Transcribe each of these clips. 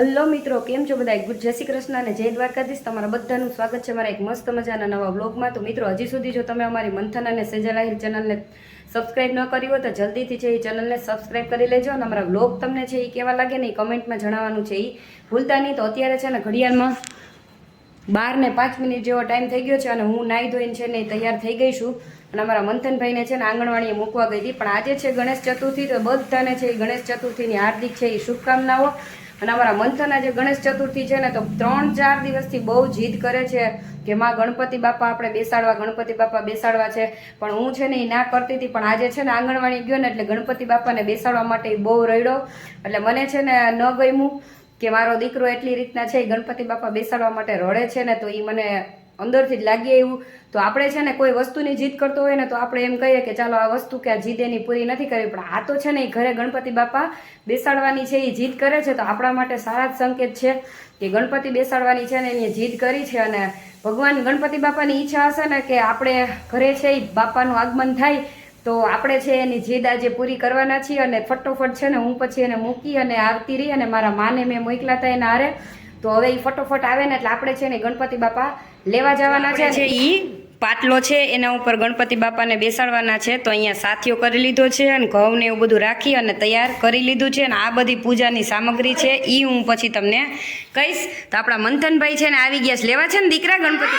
Hello મિત્રો, કેમ છો બધા? ગુડ જય શ્રી કૃષ્ણ અને જય દ્વારકાધીશ. તમારા બધાનું સ્વાગત છે મારા એક મસ્ત મજાના નવા બ્લોગમાં તો મિત્રો, હજી સુધી જો તમે અમારી મંથન અને સેજલ આહિર ચેનલને સબસ્ક્રાઇબ ન કરી હોય તો જલ્દીથી છે એ ચેનલને સબસ્ક્રાઇબ કરી લેજો અને અમારા બ્લોગ તમને છે એ કેવા લાગે ને એ કમેન્ટમાં જણાવવાનું છે એ ભૂલતા નહીં. તો અત્યારે છે ને ઘડિયાળમાં બાર ને પાંચ મિનિટ જેવો ટાઈમ થઈ ગયો છે અને હું નાહી ધોઈને છે ને તૈયાર થઈ ગઈ છું. અને અમારા મંથનભાઈને છે ને આંગણવાડીએ મૂકવા ગઈ હતી. પણ આજે છે ગણેશ ચતુર્થી, તો બધાને છે એ ગણેશ ચતુર્થીની હાર્દિક છે એ શુભકામનાઓ. અને અમારા મંથન આજે ગણેશ ચતુર્થી છે ને, તો ત્રણ ચાર દિવસથી બહુ જીદ કરે છે કે માં ગણપતિ બાપા આપણે બેસાડવા, ગણપતિ બાપા બેસાડવા છે. પણ હું છે ને એ ના કરતી હતી, પણ આજે છે ને આંગણવાડી ગયો ને એટલે ગણપતિ બાપાને બેસાડવા માટે બહુ રડ્યો. એટલે મને છે ને ન ગમ્યું કે મારો દીકરો એટલી રીતના છે એ ગણપતિ બાપા બેસાડવા માટે રડે છે ને, તો એ મને અંદરથી જ લાગીએ એવું તો આપણે છે ને કોઈ વસ્તુની જીદ કરતો હોય ને તો આપણે એમ કહીએ કે ચાલો આ વસ્તુ કે આ જીદ એની પૂરી નથી કરવી. પણ આ તો છે ને એ ઘરે ગણપતિ બાપા બેસાડવાની છે એ જીદ કરે છે. તો આપણા માટે સારા જ સંકેત છે કે ગણપતિ બેસાડવાની છે ને એની જીદ કરી છે અને ભગવાન ગણપતિ બાપાની ઈચ્છા હશે ને કે આપણે ઘરે છે એ બાપાનું આગમન થાય તો આપણે છે એની જીદ આજે પૂરી કરવાના છીએ અને ફટોફટ છે ને હું પછી એને મૂકી અને આવતી રહી અને મારા માને મેં મોકલા હતા એના હારે. તો હવે એ ફટોફટ આવે ને એટલે આપણે છે ને ગણપતિ બાપા લેવા જવાના છે. એ ઈ પાટલો છે એના ઉપર ગણપતિ બાપાને બેસાડવાના છે તો અહીંયા સાથીઓ કરી લીધો છે અને ઘઉં ને એવું બધું રાખી અને તૈયાર કરી લીધું છે અને આ બધી પૂજાની સામગ્રી છે એ હું પછી તમને કહીશ. તો આપણા મંથનભાઈ છે ને આવી ગયા છે. લેવા છે ને દીકરા ગણપતિ?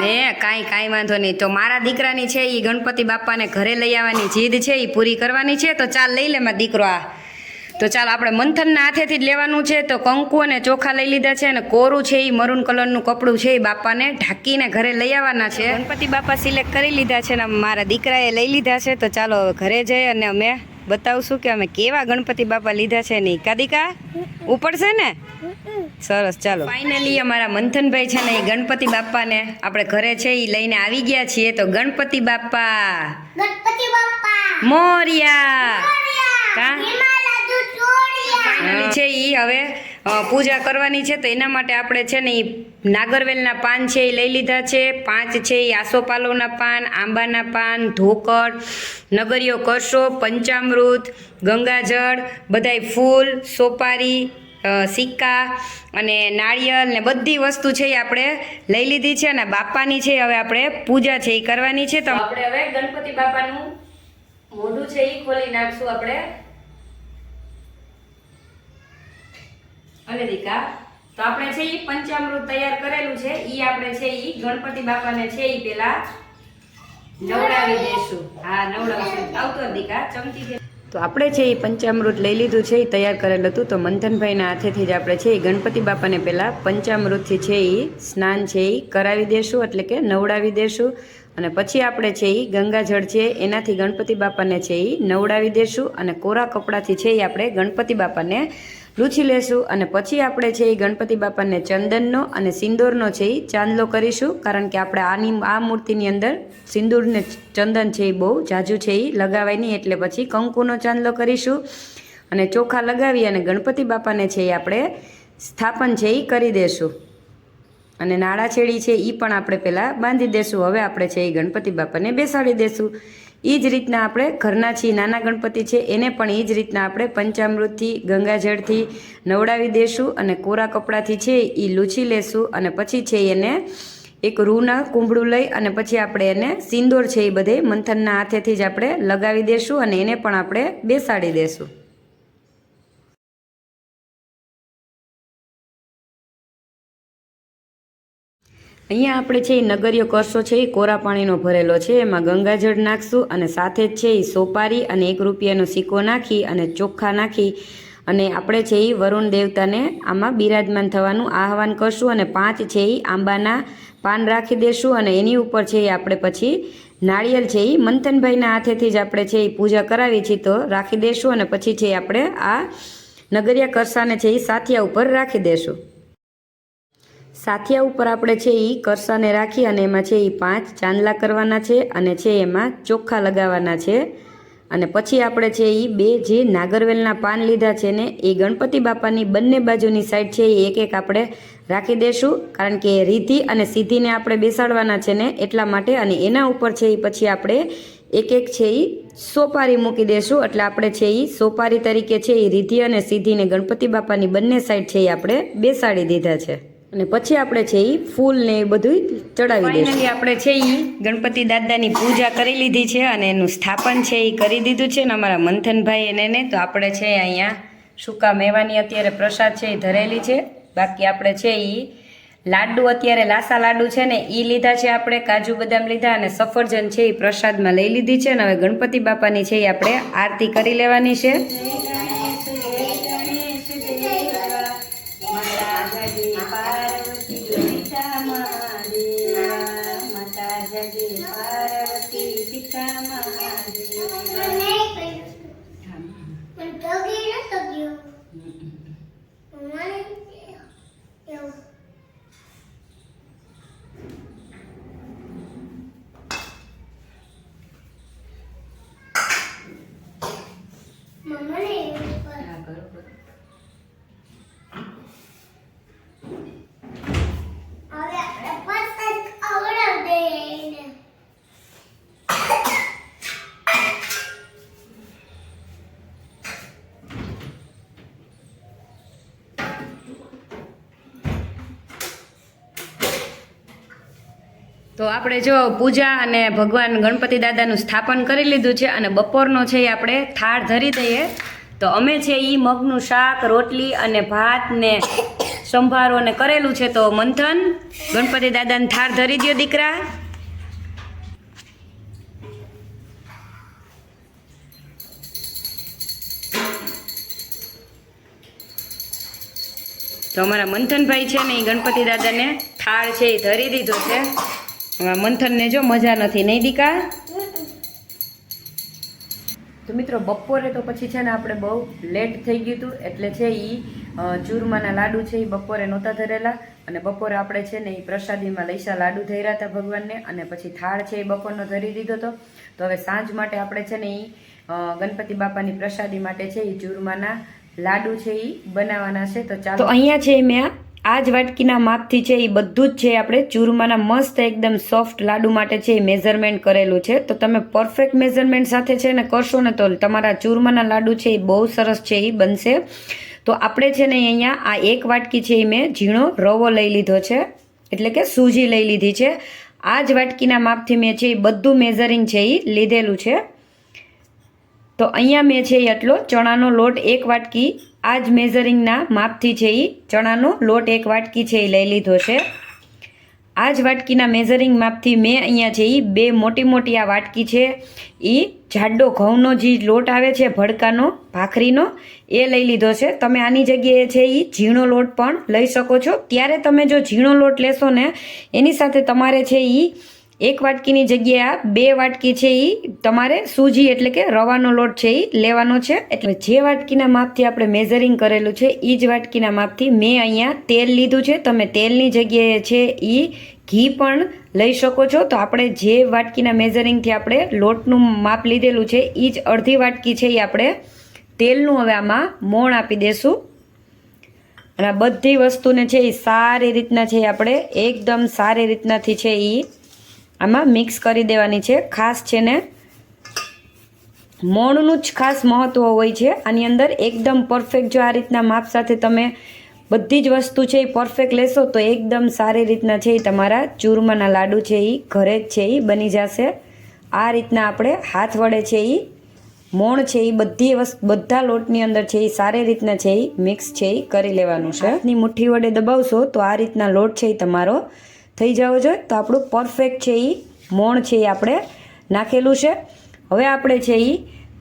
એ કાંઈ કાંઈ વાંધો નહીં. તો મારા દીકરાની છે એ ગણપતિ બાપાને ઘરે લઈ આવવાની જીદ છે એ પૂરી કરવાની છે. તો ચાલ લઈ લે મારા દીકરો આ. તો ચાલ આપણે મંથનના હાથેથી જ લેવાનું છે. તો કંકુ અને ચોખા લઈ લીધા છે અને કોરું છે એ મરૂન કલરનું કપડું છે એ બાપાને ઢાંકીને ઘરે લઈ આવવાના છે. ગણપતિ બાપા સિલેક્ટ કરી લીધા છે અને મારા દીકરાએ લઈ લીધા છે. તો ચાલો ઘરે જઈ અને અમે બતાવશું કે અમે કેવા ગણપતિ બાપા લીધા છે ને કાદિકા ઉપડશે ને? સરસ ચાલો. ફાઇનલી અમારા મંથનભાઈ છે ને એ ગણપતિ બાપાને આપણે ઘરે છે એ લઈને આવી ગયા છીએ. તો ગણપતિ બાપા. ગણપતિ બાપ્પા મોરિયા. કા? હિમાલય છે એ હવે પૂજા કરવાની છે તો એના માટે આપણે છે ને એ નાગરવેલના પાન છે એ લઈ લીધા છે. પાંચ છે એ આસોપાલવના પાન, આંબાના પાન ધોકડ નગરીઓ કરશો પંચામૃત, ગંગાજળ, બધાય ફૂલ, સોપારી સિક્કા અને નાળિયેર ને બધી વસ્તુ છે એ આપણે લઈ લીધી છે અને બાપાની છે હવે આપણે પૂજા છે એ કરવાની છે. તો આપણે હવે ગણપતિ બાપાનું મોઢું છે એ ખોલી નાખશું આપણે. અને દીકા તો આપણે છે એ પંચામૃત તૈયાર કરેલું છે એ આપણે છે એ ગણપતિ બાપાને છે એ પેલા નવડાવી દેશું હા નવડાવશું આવતો દીકા ચમચી તો આપણે છે એ પંચામૃત લઈ લીધું છે એ તૈયાર કરેલું હતું તો મંથનભાઈના હાથેથી જ આપણે છે એ ગણપતિ બાપાને પહેલાં પંચામૃતથી છે એ સ્નાન છે એ કરાવી દેશું એટલે કે નવડાવી દેશું અને પછી આપણે છે એ ગંગાજળ છે એનાથી ગણપતિ બાપાને છે એ નવડાવી દેશું અને કોરા કપડાથી છે એ આપણે ગણપતિ બાપાને લૂછી લેશું અને પછી આપણે છે એ ગણપતિ બાપાને ચંદનનો અને સિંદૂરનો છે એ ચાંદલો કરીશું, કારણ કે આપણે આની, આ મૂર્તિની અંદર સિંદૂરને ચંદન છે એ બહુ જાજુ છે એ લગાવાય નહીં, એટલે પછી કંકુનો ચાંદલો કરીશું. અને ચોખા લગાવી અને ગણપતિ બાપાને છે એ આપણે સ્થાપન છે એ કરી દેશું. અને નાળા છેડી છે એ પણ આપણે પહેલાં બાંધી દેશું. હવે આપણે છે એ ગણપતિ બાપાને બેસાડી દેશું. એ જ રીતના આપણે ઘરના છીએ, નાના ગણપતિ છે, એને પણ એ જ રીતના આપણે પંચામૃતથી, ગંગાજળથી નવડાવી દેશું અને કોરા કપડાથી છે એ લૂછી લેશું અને પછી છે એને એક રૂના કુંભળું લઈ અને પછી આપણે એને સિંદૂર છે એ બધે મંથનના હાથેથી જ આપણે લગાવી દેશું અને એને પણ આપણે બેસાડી દેશું. અહીંયા આપણે છે એ નગરીય કરશો છે એ કોરા પાણીનો ભરેલો છે એમાં ગંગાજળ નાખશું અને સાથે જ છે એ સોપારી અને એક રૂપિયાનો સિક્કો નાખી અને ચોખ્ખા નાખી અને આપણે છે એ વરુણ દેવતાને આમાં બિરાજમાન થવાનું આહવાન કરશું અને પાંચ છે એ આંબાના પાન રાખી દેશું અને એની ઉપર છે એ આપણે પછી નાળિયેર છે એ મંથનભાઈના હાથેથી જ આપણે છે એ પૂજા કરાવી છીએ તો રાખી દેશું અને પછી છે આપણે આ નગરિયા કરસાને છે એ સાથિયા ઉપર રાખી દેશું સાથિયા ઉપર આપણે છે એ કરસાને રાખી અને એમાં છે એ પાંચ ચાંદલા કરવાના છે અને છે એમાં ચોખ્ખા લગાવવાના છે. અને પછી આપણે છે એ બે જે નાગરવેલના પાન લીધા છે ને, એ ગણપતિ બાપાની બંને બાજુની સાઈડ છે એ એક એક આપણે રાખી દેશું. કારણ કે રીધી અને સીધીને આપણે બેસાડવાના છે ને, એટલા માટે અને એના ઉપર છે એ પછી આપણે એક એક છે એ સોપારી મૂકી દેશું. એટલે આપણે છે એ સોપારી તરીકે છે એ રીધી અને સીધીને ગણપતિ બાપાની બંને સાઈડ છે એ આપણે બેસાડી દીધા છે. અને પછી આપણે છે એ ફૂલ ને એ બધું ચડાવી દઈશું. આપણે છે એ ગણપતિ દાદાની પૂજા કરી લીધી છે અને એનું સ્થાપન છે એ કરી દીધું છે ને અમારા મંથનભાઈ એને. ને તો આપણે છે અહીંયા સૂકા મેવાની અત્યારે પ્રસાદ છે એ ધરેલી છે. બાકી આપણે છે એ લાડુ અત્યારે લાસા લાડુ છે ને એ લીધા છે આપણે કાજુ બદામ લીધા અને સફરજન છે એ પ્રસાદમાં લઈ લીધી છે અને હવે ગણપતિ બાપાની છે એ આપણે આરતી કરી લેવાની છે. many તો આપણે જો પૂજા અને ભગવાન ગણપતિ દાદાનું સ્થાપન કરી લીધું છે અને બપોરનો છે એ આપણે થાળ ધરી દઈએ. તો અમે છે એ મગનું શાક, રોટલી અને ભાત ને સંભારો ને કરેલું છે. તો મંથન, ગણપતિ દાદાને થાળ ધરી દો દીકરા. તો અમારા મંથનભાઈ છે ને એ ગણપતિ દાદાને થાળ છે એ ધરી દીધો છે. મંથનને જો મજા નથી નહીં દીકા? તો મિત્રો બપોરે તો પછી છે ને આપણે બહુ લેટ થઈ ગયું હતું એટલે છે એ ચૂરમાના લાડુ છે એ બપોરે નહોતા ધરેલા અને બપોરે આપણે છે ને એ પ્રસાદીમાં લઈશા લાડુ ધર્યા હતા ભગવાનને અને પછી થાળ છે એ બપોરનો ધરી દીધો હતો. તો હવે સાંજ માટે આપણે છે ને એ ગણપતિ બાપાની પ્રસાદી માટે છે એ ચૂરમાના લાડુ છે એ બનાવવાના છે. તો ચાલો. અહીંયા છે મેં આ જ વાટકીના માપથી છે એ બધું જ છે આપણે. ચૂરમાના મસ્ત એકદમ સોફ્ટ લાડુ માટે છે એ મેઝરમેન્ટ કરેલું છે. તો તમે પરફેક્ટ મેઝરમેન્ટ સાથે છે ને કરશો ને તો તમારા ચૂરમાના લાડુ છે એ બહુ સરસ છે એ બનશે. તો આપણે છે ને અહીંયા આ એક વાટકી છે એ મેં ઝીણો રવો લઈ લીધો છે. એટલે કે સૂજી લઈ લીધી છે. આ જ વાટકીના માપથી મેં છે એ બધું મેઝરિંગ છે એ લીધેલું છે. તો અહીંયા મેં છે એ આટલો ચણાનો લોટ એક વાટકી આ જ મેઝરિંગના માપથી છે એ ચણાનો લોટ એક વાટકી છે એ લઈ લીધો છે. આ જ વાટકીના મેઝરિંગ માપથી મેં અહીંયા છે એ બે મોટી મોટી આ વાટકી છે. એ જાડો ઘઉંનો જે લોટ આવે છે, ભડકાનો, ભાખરીનો, એ લઈ લીધો છે. તમે આની જગ્યાએ છે એ ઝીણો લોટ પણ લઈ શકો છો. ત્યારે તમે જો ઝીણો લોટ લેશો ને, એની સાથે તમારે છે એ એક વાટકીની જગ્યાએ બે વાટકી છે એ તમારે સૂજી એટલે કે રવાનો લોટ છે એ લેવાનો છે. એટલે જે વાટકીના માપથી આપણે મેઝરિંગ કરેલું છે એ જ વાટકીના માપથી મેં અહીંયા તેલ લીધું છે. તમે તેલની જગ્યાએ છે એ ઘી પણ લઈ શકો છો. તો આપણે જે વાટકીના મેઝરિંગથી આપણે લોટનું માપ લીધેલું છે એ જ અડધી વાટકી છે એ આપણે તેલનું હવે આમાં મોણ આપી દેશું. અને આ બધી વસ્તુને છે એ સારી રીતના છે આપણે એકદમ સારી રીતનાથી છે એ આમાં મિક્સ કરી દેવાની છે. ખાસ છે ને, મોણનું જ ખાસ મહત્ત્વ હોય છે. આની અંદર એકદમ પરફેક્ટ જો આ રીતના માપ સાથે તમે બધી જ વસ્તુ છે એ પરફેક્ટ લેશો તો એકદમ સારી રીતના છે એ તમારા ચૂરમાના લાડુ છે એ ઘરે જ છે એ બની જશે. આ રીતના આપણે હાથ વડે છે એ મોણ છે એ બધી વસ્તુ બધા લોટની અંદર છે એ સારી રીતના છે એ મિક્સ છે એ કરી લેવાનું છે. હાથની મુઠ્ઠી વડે દબાવશો તો આ રીતના લોટ છે એ તમારો થઈ જવો જોઈએ તો આપણું પરફેક્ટ છે એ મોણ છે એ આપણે નાખેલું છે. હવે આપણે છે એ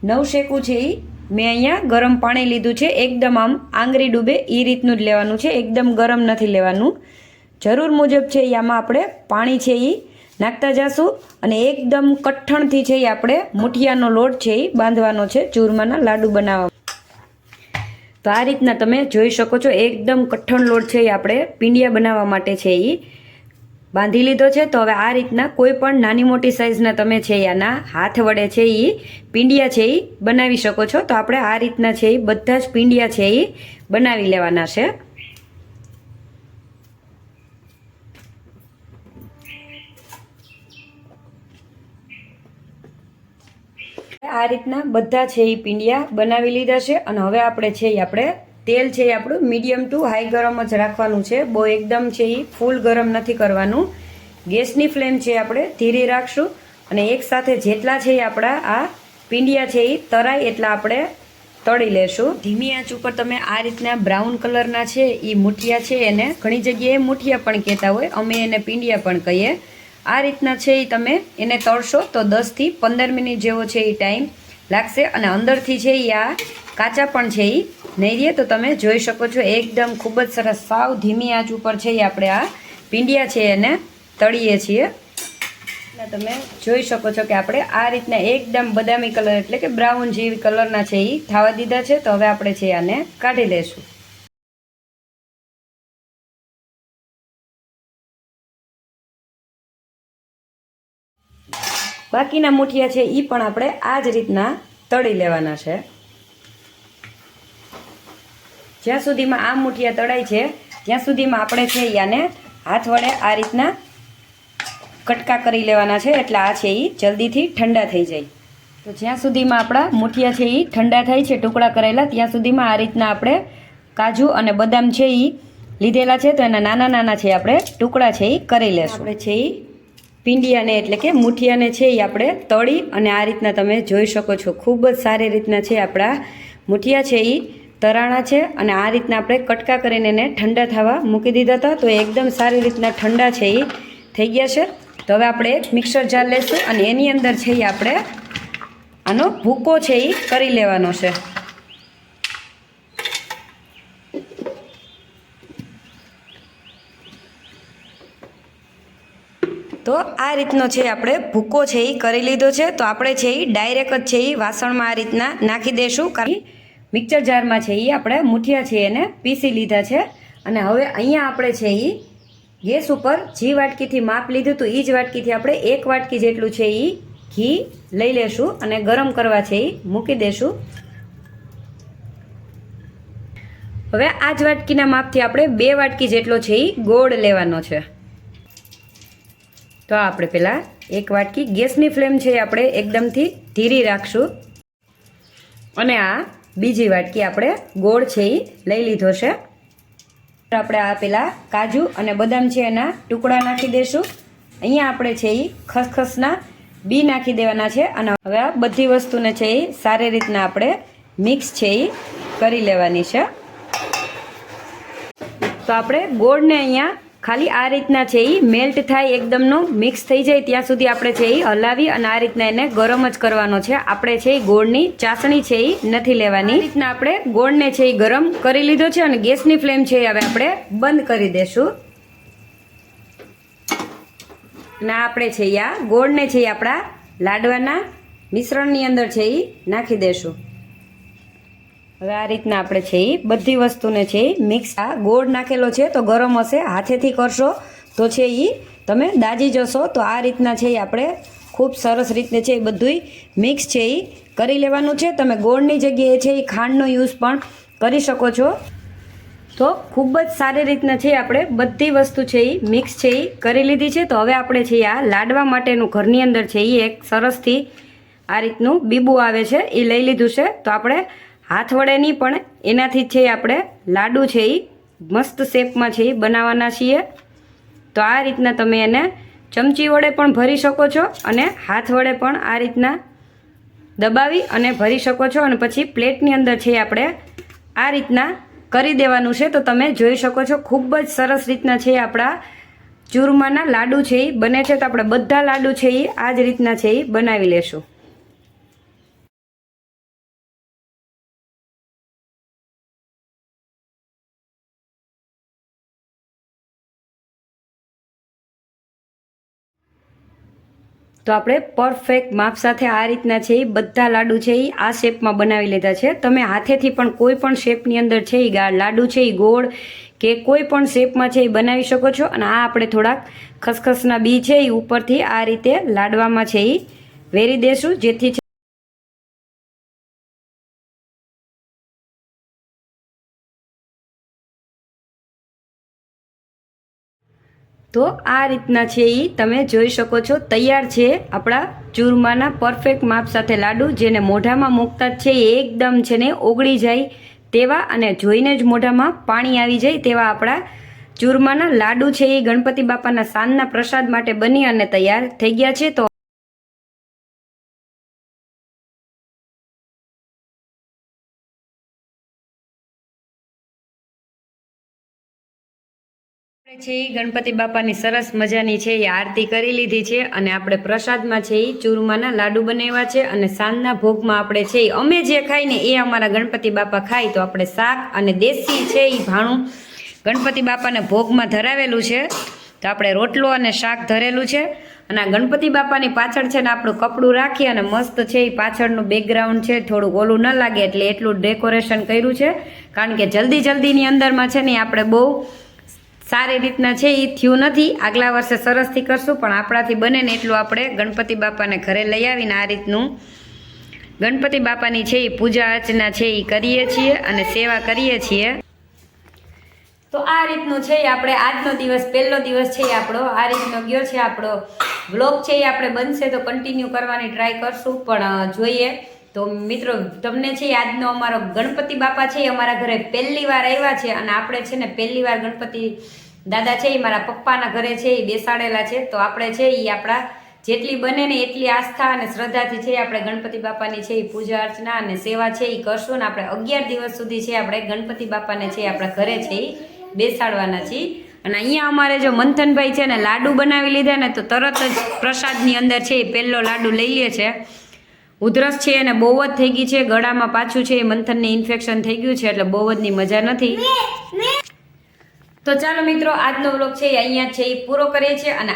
નવ શેકું છે એ મેં અહીંયા ગરમ પાણી લીધું છે, એકદમ આમ આંગળી ડૂબે એ રીતનું જ લેવાનું છે, એકદમ ગરમ નથી લેવાનું. જરૂર મુજબ છે એ આમાં આપણે પાણી છે એ નાખતા જશું અને એકદમ કઠણથી છે એ આપણે મુઠિયાનો લોટ છે એ બાંધવાનો છે, ચૂરમાના લાડુ બનાવવા. તો આ રીતના તમે જોઈ શકો છો, એકદમ કઠણ લોટ છે એ આપણે પીંડિયા બનાવવા માટે છે એ બાંધી લીધો છે. તો હવે આ રીતના કોઈ પણ નાની મોટી સાઇઝના તમે છે આના હાથ વડે છે એ પીંડિયા છે એ બનાવી શકો છો. તો આપણે આ રીતના છે એ બધા જ પીંડિયા છે એ બનાવી લેવાના છે. આ રીતના બધા છે એ પીંડિયા બનાવી લીધા છે. અને હવે આપણે છે એ આપણે તેલ છે એ આપણું મીડિયમ ટુ હાઈ ગરમ જ રાખવાનું છે. બહુ એકદમ છે એ ફૂલ ગરમ નથી કરવાનું. ગેસની ફ્લેમ છે આપણે ધીરે રાખશું અને એક સાથે જેટલા છે એ આપણા આ પીંડિયા છે એ તરાય એટલા આપણે તળી લેશું. ધીમી આંચ ઉપર તમે આ રીતના બ્રાઉન કલરના છે એ મુઠિયા છે એને ઘણી જગ્યાએ મુઠિયા પણ કહેતા હોય, અમે એને પીંડિયા પણ કહીએ. આ રીતના છે એ તમે એને તળશો તો દસથી પંદર મિનિટ જેવો છે એ ટાઈમ લાગશે અને અંદરથી છે એ આ કાચા પણ છે એ નહીં રહે તો તમે જોઈ શકો છો એકદમ ખૂબ જ સરસ સાવ ધીમી આંચ ઉપર છે એ આપણે આ પીંડિયા છે એને તળીએ છીએ. અને તમે જોઈ શકો છો કે આપણે આ રીતના એકદમ બદામી કલર એટલે કે બ્રાઉન જેવી કલરના છે એ થાવા દીધા છે તો હવે આપણે છે આને કાઢી લેશું. બાકીના મુઠિયા છે એ પણ આપણે આ જ રીતના તળી લેવાના છે. જ્યાં સુધીમાં આ મુઠિયા તળાય છે, ત્યાં સુધીમાં આપણે છે આને હાથ વડે આ રીતના કટકા કરી લેવાના છે, એટલે આ છે એ જલ્દીથી ઠંડા થઈ જાય. તો જ્યાં સુધીમાં આપણા મુઠિયા છે એ ઠંડા થાય છે, ટુકડા કરેલા, ત્યાં સુધીમાં આ રીતના આપણે કાજુ અને બદામ છે એ લીધેલા છે, તો એના નાના નાના છે, આપણે ટુકડા છે એ કરી લેશું. આપણે છે એ પીંડિયાને એટલે કે મુઠિયાને છે એ આપણે તળી અને આ રીતના તમે જોઈ શકો છો. ખૂબ જ સારી રીતના છે આપણા મુઠિયા છે એ તરાણા છે અને આ રીતના આપણે કટકા કરીને એને ઠંડા થવા મૂકી દીધા હતા. તો એકદમ સારી રીતના ઠંડા છે એ થઈ ગયા છે. તો હવે આપણે એક મિક્સર જાર લેશું અને એની અંદર છે એ આપણે આનો ભૂકો છે એ કરી લેવાનો છે. તો આ રીતનો છે આપણે ભૂકો છે એ કરી લીધો છે. તો આપણે છે એ ડાયરેક્ટ જ છે એ વાસણમાં આ રીતના નાખી દઈશું કારણ મિક્સર જારમાં છે એ આપણે મૂઠિયા છે એને પીસી લીધા છે. અને હવે અહીંયા આપણે છે એ ગેસ ઉપર જે વાટકીથી માપ લીધું હતું એ જ વાટકીથી આપણે એક વાટકી જેટલું છે એ ઘી લઈ લેશું અને ગરમ કરવા છે એ મૂકી દેશું. હવે આ જ વાટકીના માપથી આપણે બે વાટકી જેટલો છે એ ગોળ લેવાનો છે. તો આપણે પહેલાં એક વાટકી ગેસની ફ્લેમ છે એ આપણે એકદમથી ધીરી રાખશું. અને આ બીજી વાટકી આપણે ગોળ છે એ લઈ લીધો છે. આપણે આ પેલા કાજુ અને બદામ છે એના ટુકડા નાખી દઈશું અહીંયા આપણે છે એ ખસખસના બી નાખી દેવાના છે અને હવે આ બધી વસ્તુને છે એ સારી રીતના આપણે મિક્સ છે એ કરી લેવાની છે. તો આપણે ગોળને અહીંયા ખાલી આ રીતના છે એ મેલ્ટ થાય એકદમનો મિક્સ થઈ જાય ત્યાં સુધી આપણે છે એ હલાવી અને આ રીતના એને ગરમ જ કરવાનો છે. આપણે છે એ ગોળની ચાસણી છે એ નથી લેવાની. રીતના આપણે ગોળને છે એ ગરમ કરી લીધો છે અને ગેસની ફ્લેમ છે એ હવે આપણે બંધ કરી દેશું. અને આપણે છે એ આ ગોળને છે એ આપણા લાડવાના મિશ્રણની અંદર છે એ નાખી દેશું. હવે આ રીતના આપણે છે એ બધી વસ્તુને છે એ મિક્સ આ ગોળ નાખેલો છે તો ગરમ હશે હાથેથી કરશો તો છે એ તમે દાજી જશો તો આ રીતના છે એ આપણે ખૂબ સરસ રીતને છે એ બધુંય મિક્સ છે એ કરી લેવાનું છે તમે ગોળની જગ્યાએ છે એ ખાંડનો યુઝ પણ કરી શકો છો તો ખૂબ જ સારી રીતના છે આપણે બધી વસ્તુ છે એ મિક્સ છે એ કરી લીધી છે તો હવે આપણે છે આ લાડવા માટેનું ઘરની અંદર છે એ એક સરસથી આ રીતનું બીબું આવે છે એ લઈ લીધું છે તો આપણે હાથ વડે નહીં, પણ એનાથી છે આપણે લાડુ છે એ મસ્ત શેપમાં છે એ બનાવવાના છીએ. તો આ રીતના તમે એને ચમચી વડે પણ ભરી શકો છો અને હાથ વડે પણ આ રીતના દબાવી અને ભરી શકો છો. અને પછી પ્લેટની અંદર છે આપણે આ રીતના કરી દેવાનું છે. તો તમે જોઈ શકો છો ખૂબ જ સરસ રીતના છે આપણા ચૂરમાના લાડુ છે એ બને છે તો આપણે બધા લાડુ છે એ આ જ રીતના છે એ બનાવી લેશું. તો આપણે પરફેક્ટ માપ સાથે આ રીતના છે એ બધા લાડુ છે એ આ શેપમાં બનાવી લીધા છે. તમે હાથેથી પણ કોઈ પણ શેપની અંદર છે એ લાડુ છે એ ગોળ કે કોઈ પણ શેપમાં છે એ બનાવી શકો છો. અને આ આપણે થોડાક ખસખસના બી છે એ ઉપરથી આ રીતે લાડવામાં છે એ વેરી દેશું, જેથી તો આ રીતના છે એ તમે જોઈ શકો છો, તૈયાર છે આપણા ચૂરમાના પરફેક્ટ માપ સાથે લાડુ, જેને મોઢામાં મૂકતા છે એ એકદમ છે ને ઓગળી જાય તેવા અને જોઈને જ મોઢામાં પાણી આવી જાય તેવા આપણા ચૂરમાના લાડુ છે એ ગણપતિ બાપાના સાંજના પ્રસાદ માટે બની અને તૈયાર થઈ ગયા છે. તો છે ગણપતિ બાપાની સરસ મજાની છે એ આરતી કરી લીધી છે અને આપણે પ્રસાદમાં છે એ ચૂરમાના લાડુ બનાવ્યા છે અને સાંજના ભોગમાં આપણે છે અમે જે ખાઈને એ અમારા ગણપતિ બાપા ખાય તો આપણે શાક અને દેશી છે એ ભાણું ગણપતિ બાપાને ભોગમાં ધરાવેલું છે. તો આપણે રોટલો અને શાક ધરેલું છે અને આ ગણપતિ બાપાની પાછળ છે ને આપણું કપડું રાખી અને મસ્ત છે એ પાછળનું બેકગ્રાઉન્ડ છે, થોડું ઓલું ન લાગે એટલે એટલું ડેકોરેશન કર્યું છે. કારણ કે જલ્દી જલ્દીની અંદરમાં છે ને આપણે બહુ સારી રીતના છે એ થયું નથી. આગલા વર્ષે સરસથી કરશું, પણ આપણાથી બને ને એટલું આપણે ગણપતિ બાપાને ઘરે લઈ આવીને આ રીતનું ગણપતિ બાપાની છે એ પૂજા અર્ચના છે એ કરીએ છીએ અને સેવા કરીએ છીએ. તો આ રીતનું છે આપણે આજનો દિવસ, પહેલો દિવસ છે આપણો. આ રીતનો ગયો છે આપણો બ્લોગ છે એ આપણે બનશે તો કન્ટિન્યુ કરવાની ટ્રાય કરશું, પણ જોઈએ. તો મિત્રો, તમને છે આજનો અમારો ગણપતિ બાપા છે એ અમારા ઘરે પહેલી વાર આવ્યા છે અને આપણે છે ને પહેલી વાર ગણપતિ દાદા છે એ મારા પપ્પાના ઘરે છે એ બેસાડેલા છે. તો આપણે છે એ આપણા જેટલી બને ને એટલી આસ્થા અને શ્રદ્ધાથી છે આપણે ગણપતિ બાપાની છે એ પૂજા અર્ચના અને સેવા છે એ કરશું ને આપણે અગિયાર દિવસ સુધી છે આપણે ગણપતિ બાપાને છે આપણા ઘરે છે એ બેસાડવાના છીએ. અને અહીંયા અમારે જો મંથનભાઈ છે ને લાડુ બનાવી લીધા ને તો તરત જ પ્રસાદની અંદર છે એ પહેલો લાડુ લઈ લે છે. ઉધરસ છે અને બહુ જ થઈ ગઈ છે. ગળામાં પાછું છે. એ મંથનને ઇન્ફેક્શન થઈ ગયું છે એટલે બહુ જ ની મજા નથી. તો ચાલો મિત્રો આજનો વ્લોગ છે એ અહીંયા છે. એ પૂરો કરીએ છીએ અને